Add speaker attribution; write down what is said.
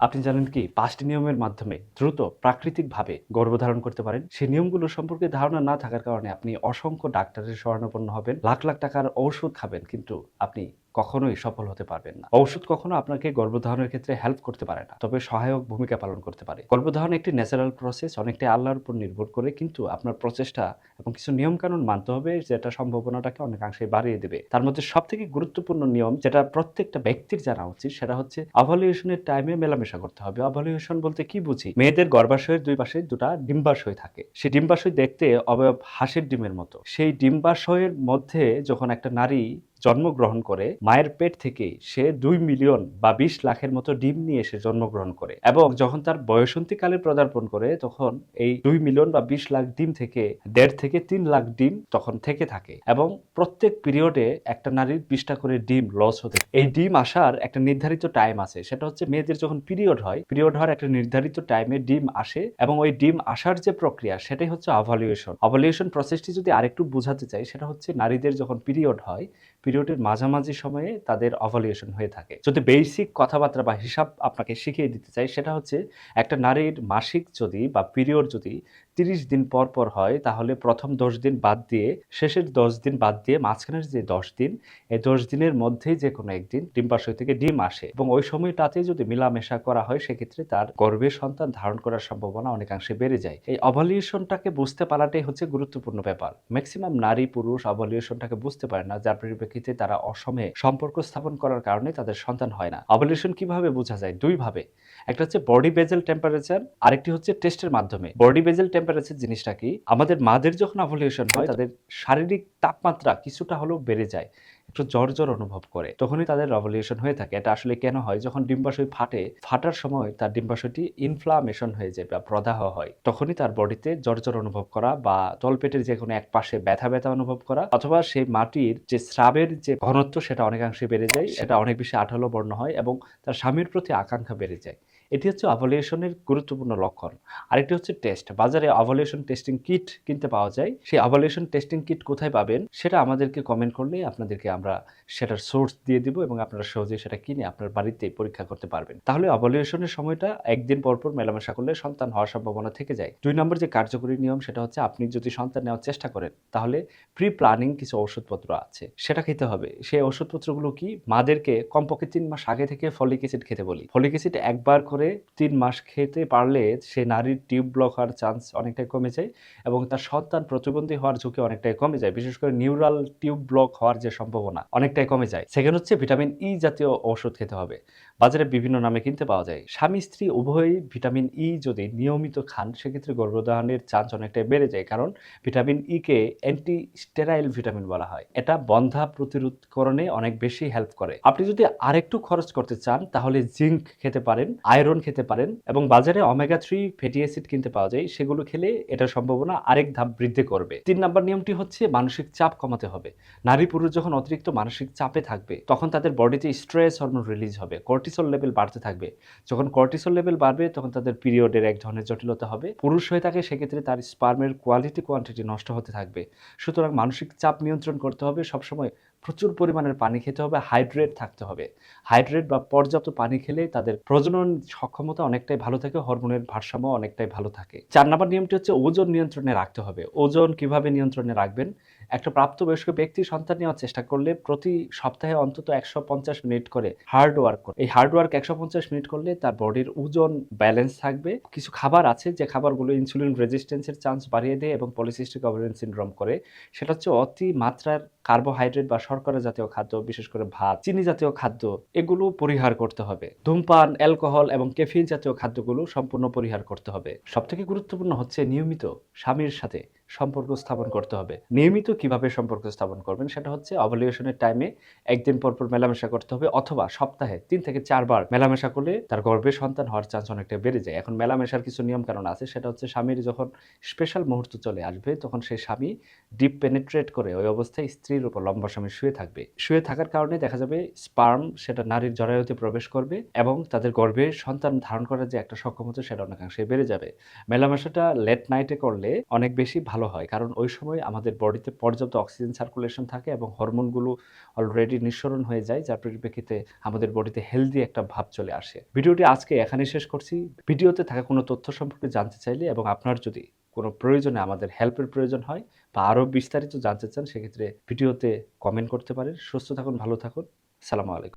Speaker 1: আপনি জানেন কি, পাঁচটি নিয়মের মাধ্যমে দ্রুত প্রাকৃতিকভাবে গর্ভধারণ করতে পারেন। সেই নিয়মগুলো সম্পর্কে ধারণা না থাকার কারণে আপনি অসংখ্য ডাক্তারের শরণাপন্ন হবেন, লাখ লাখ টাকার ঔষধ খাবেন, কিন্তু আপনি কখনোই সফল হতে পারবেন না। ঔষধ কখনো আপনাকে গর্ভধারণের ক্ষেত্রে হেল্প করতে পারে না, তবে সহায়ক ভূমিকা পালন করতে পারে। গর্ভধারণ একটি ন্যাচারাল প্রসেস অনেকটাই আল্লাহর উপর নির্ভর করে, কিন্তু আপনার প্রচেষ্টা এবং কিছু নিয়ম কানুন মানতে হবে, যেটা সম্ভাবনাটাকে অনেকাংশে বাড়িয়ে দেবে। তার মধ্যে সব থেকে গুরুত্বপূর্ণ নিয়ম, যেটা প্রত্যেকটা ব্যক্তির জানা উচিত, সেটা হচ্ছে অভালিউশনের টাইমে মেলামেশা করতে হবে। অভালিউশন বলতে কি বুঝি? মেয়েদের গর্ভাশয়ের দুই পাশে দুটা ডিম্বাশয় থাকে। সেই ডিম্বাশয় দেখতে অবয়ব হাঁসের ডিমের মতো। সেই ডিম্বাশয়ের মধ্যে যখন একটা নারী জন্মগ্রহণ করে, মায়ের পেট থেকে সে দুই মিলিয়ন বা বিশ লাখের মতো ডিম নিয়ে সে জন্মগ্রহণ করে এবং যখন তার বয়সন্তীকালে পদার্পণ করে, তখন এই দুই মিলিয়ন বা বিশ লাখ ডিম থেকে দেড় থেকে তিন লাখ ডিম তখন থেকে থাকে এবং প্রত্যেক পিরিয়ডে একটা নারীর বিশটা করে ডিম লস হতে এই ডিম আসার একটা নির্ধারিত টাইম আছে, সেটা হচ্ছে মেয়েদের যখন পিরিয়ড হয়, পিরিয়ড হওয়ার একটা নির্ধারিত টাইমে ডিম আসে এবং ওই ডিম আসার যে প্রক্রিয়া, সেটাই হচ্ছে অভালিউশন অভালিউশন প্রসেসটি যদি আরেকটু বোঝাতে চাই, সেটা হচ্ছে নারীদের যখন পিরিয়ড হয় পিরিয়ডের মাঝামাঝি সময়ে তাদের অভালিউশন হয়ে থাকে। যদি বেসিক কথাবার্তা বা হিসাব আপনাকে শিখিয়ে দিতে চাই, সেটা হচ্ছে একটা নারীর মাসিক যদি বা পিরিয়ড যদি তিরিশ দিন পর পর হয়, তাহলে প্রথম দশ দিন বাদ দিয়ে, শেষের দশ দিন বাদ দিয়ে মাঝখানের যে দশ দিন, এই দশ দিনের মধ্যেই যে কোনো একদিন ডিম্বাশয় থেকে ডিম আসে এবং ওই সময়টাতে যদি মেলামেশা করা হয়, সেক্ষেত্রে তার গর্ভে সন্তান ধারণ করার সম্ভাবনা অনেকাংশে বেড়ে যায়। এই অভালিউশনটাকে বুঝতে পারাটাই হচ্ছে গুরুত্বপূর্ণ ব্যাপার। ম্যাক্সিমাম নারী পুরুষ অভালিউশনটাকে বুঝতে পারে না, যার পরিপ্রেক্ষিতে তারা অসমে সম্পর্ক স্থাপন করার কারণে তাদের সন্তান হয় না। অবলিউশন কীভাবে বোঝা যায়? দুই ভাবে। একটা হচ্ছে বডি বেজেল টেম্পারেচার, আরেকটি হচ্ছে টেস্টের মাধ্যমে। বডি বেজেল টেম্পারেচার জিনিসটা কি? আমাদের মাদের যখন অবলিউশন হয়, তাদের শারীরিক তাপমাত্রা কিছুটা হলেও বেড়ে যায়। একটু জ্বর জ্বর অনুভব করে তখনই তাদের রেভলিউশন হয়ে থাকে। এটা আসলে কেন হয়? যখন ডিম্বাশয় ফাটে ফাটার সময় তার ডিম্বাশয়টি ইনফ্লামেশন হয়ে যায় বা প্রদাহ হয়। তখনই তার বডিতে জ্বর জ্বর অনুভব করা বা তলপেটের যে কোনো এক পাশে ব্যথা ব্যথা অনুভব করা অথবা সেই মাটির যে স্রাবের যে ঘনত্ব সেটা অনেকাংশে বেড়ে যায়। সেটা অনেক বেশি আঠালো বর্ণ হয় এবং তার স্বামীর প্রতি আকাঙ্ক্ষা বেড়ে যায়। এটি হচ্ছে অভলিউশনের গুরুত্বপূর্ণ লক্ষণ। আরেকটি হচ্ছে টেস্ট বাজারে অভলিউশন টেস্টিং কিট কিনতে পাওয়া যায়। সেই অভলিউশন টেস্টিং কিট কোথায় পাবেন সেটা আমাদেরকে কমেন্ট করলে আপনাদেরকে আমরা সেটার সোর্স দিয়ে দিব এবং আপনারা সহজে সেটা কিনে আপনার বাড়িতে পরীক্ষা করতে পারবেন। তাহলে অভলিউশনের সময়টা একদিন পর পর মেলামেশা করলে সন্তান হওয়ার সম্ভাবনা থেকে যায়। দুই নম্বর যে কার্যকরী নিয়ম সেটা হচ্ছে আপনি যদি সন্তান নেওয়ার চেষ্টা করেন, তাহলে প্রি প্ল্যানিং কিছু ওষুধপত্র আছে। সেটা খেতে হবে। সেই ওষুধপত্রগুলো কি মাদেরকে কমপক্ষে তিন মাস আগে থেকে ফলিক অ্যাসিড খেতে বলি। ফলিক অ্যাসিড একবার করে তিন মাস খেতে পারলে সে নারীর টিউব ব্লক হওয়ার চান্স অনেকটাই কমে যায় এবং তার সন্তান প্রতিবন্ধী হওয়ার ঝুঁকি অনেকটাই কমে যায়, বিশেষ করে নিউরাল টিউব ব্লক হওয়ার যে সম্ভাবনা অনেকটাই কমে যায়। সেকেন্ড হচ্ছে ভিটামিন ই জাতীয় ঔষধ খেতে হবে। বাজারে বিভিন্ন নামে কিনতে পাওয়া যায়। স্বামী স্ত্রী উভয়ই ভিটামিন ই যদি নিয়মিত খান, সেক্ষেত্রে গর্ভধারণের চান্স অনেকটাই বেড়ে যায় কারণ ভিটামিন ই কে অ্যান্টি স্টেরাইল ভিটামিন বলা হয়। এটা বন্ধা প্রতিরোধকরণে অনেক বেশি হেল্প করে। আপনি যদি আরেকটু খরচ করতে চান, তাহলে জিঙ্ক খেতে পারেন আয়রন খেতে পারেন এবং বাজারে অমেগা থ্রি ফ্যাটি অ্যাসিড কিনতে পাওয়া যায়, সেগুলো খেলে এটার সম্ভাবনা আরেক ধাপ বৃদ্ধি করবে। তিন নম্বর নিয়মটি হচ্ছে মানসিক চাপ কমাতে হবে। নারী পুরুষ যখন অতিরিক্ত মানসিক চাপে থাকবে, তখন তাদের বডিতে স্ট্রেস হরমোন রিলিজ হবে কর্টিসল লেভেল বাড়তে থাকবে। যখন কর্টিসল লেভেল বাড়বে, তখন তাদের পিরিয়ডের এক ধরনের জটিলতা হবে। পুরুষ হয়ে থাকে, সেক্ষেত্রে তার স্পার্মের কোয়ালিটি কোয়ান্টিটি নষ্ট হতে থাকবে। সুতরাং মানসিক চাপ নিয়ন্ত্রণ করতে হবে সবসময় প্রচুর পরিমাণের পানি খেতে হবে হাইড্রেট থাকতে হবে। হাইড্রেট বা পর্যাপ্ত পানি খেলে তাদের প্রজনন সক্ষমতা অনেকটাই ভালো থাকে হরমোনের ভারসাম্য অনেকটাই ভালো থাকে। চার নম্বর নিয়মটি হচ্ছে ওজন নিয়ন্ত্রণে রাখতে হবে। ওজন কীভাবে নিয়ন্ত্রণে রাখবেন? একটা প্রাপ্তবয়স্ক ব্যক্তি সন্তান নেওয়ার চেষ্টা করলে প্রতি সপ্তাহে অন্তত একশো পঞ্চাশ মিনিট করে হার্ড ওয়ার্ক করে। এই হার্ড ওয়ার্ক একশো পঞ্চাশ মিনিট করলে তার বডির ওজন ব্যালেন্স থাকবে। কিছু খাবার আছে যে খাবারগুলো ইনসুলিন রেজিস্ট্যান্সের চান্স বাড়িয়ে দেয় এবং পলিসিস্টিক ওভারিয়ান সিনড্রোম করে। সেটা হচ্ছে অতি মাত্রার কার্বোহাইড্রেট বা শর্করা জাতীয় খাদ্য, বিশেষ করে ভাত, চিনি জাতীয় খাদ্য, এগুলো পরিহার করতে হবে। ধূমপান অ্যালকোহল এবং ক্যাফিন জাতীয় খাদ্যগুলো সম্পূর্ণ পরিহার করতে হবে। সবথেকে গুরুত্বপূর্ণ হচ্ছে নিয়মিত স্বামীর সাথে সম্পর্ক স্থাপন করতে হবে। নিয়মিত কীভাবে সম্পর্ক স্থাপন করবেন সেটা হচ্ছে অভলিউশনের টাইমে একদিন পর পর মেলামেশা করতে হবে অথবা সপ্তাহে তিন থেকে চারবার মেলামেশা করলে তার গর্ভে সন্তান হওয়ার চান্স অনেকটা বেড়ে যায়। এখন মেলামেশার কিছু নিয়ম কারণ আছে, সেটা হচ্ছে স্বামীর যখন স্পেশাল মুহূর্ত চলে আসবে, তখন সেই স্বামী ডিপ পেনিট্রেট করে ওই অবস্থায় স্ত্রীর উপর লম্বা সময় শুয়ে থাকবে। শুয়ে থাকার কারণে দেখা যাবে স্পার্ম সেটা নারীর জরায়ুতে প্রবেশ করবে এবং তাদের গর্ভে সন্তান ধারণ করার যে একটা সক্ষমতা সেটা অনেকাংশে বেড়ে যাবে। মেলামেশাটা লেট নাইটে করলে অনেক বেশি ভালো ভালো হয়। কারণ ওই সময় আমাদের বডিতে পর্যাপ্ত অক্সিজেন সার্কুলেশন থাকে এবং হরমোনগুলো অলরেডি নিঃসরণ হয়ে যায়, যার পরিপ্রেক্ষিতে আমাদের বডিতে হেলদি একটা ভাব চলে আসে। ভিডিওটি আজকে এখানে শেষ করছি। ভিডিওতে থাকা কোনো তথ্য সম্পর্কে জানতে চাইলে এবং আপনার যদি কোনো প্রয়োজনে আমাদের হেল্পের প্রয়োজন হয় বা আরও বিস্তারিত জানতে চান, সেক্ষেত্রে ভিডিওতে কমেন্ট করতে পারেন। সুস্থ থাকুন, ভালো থাকুন। সালামু আলাইকুম।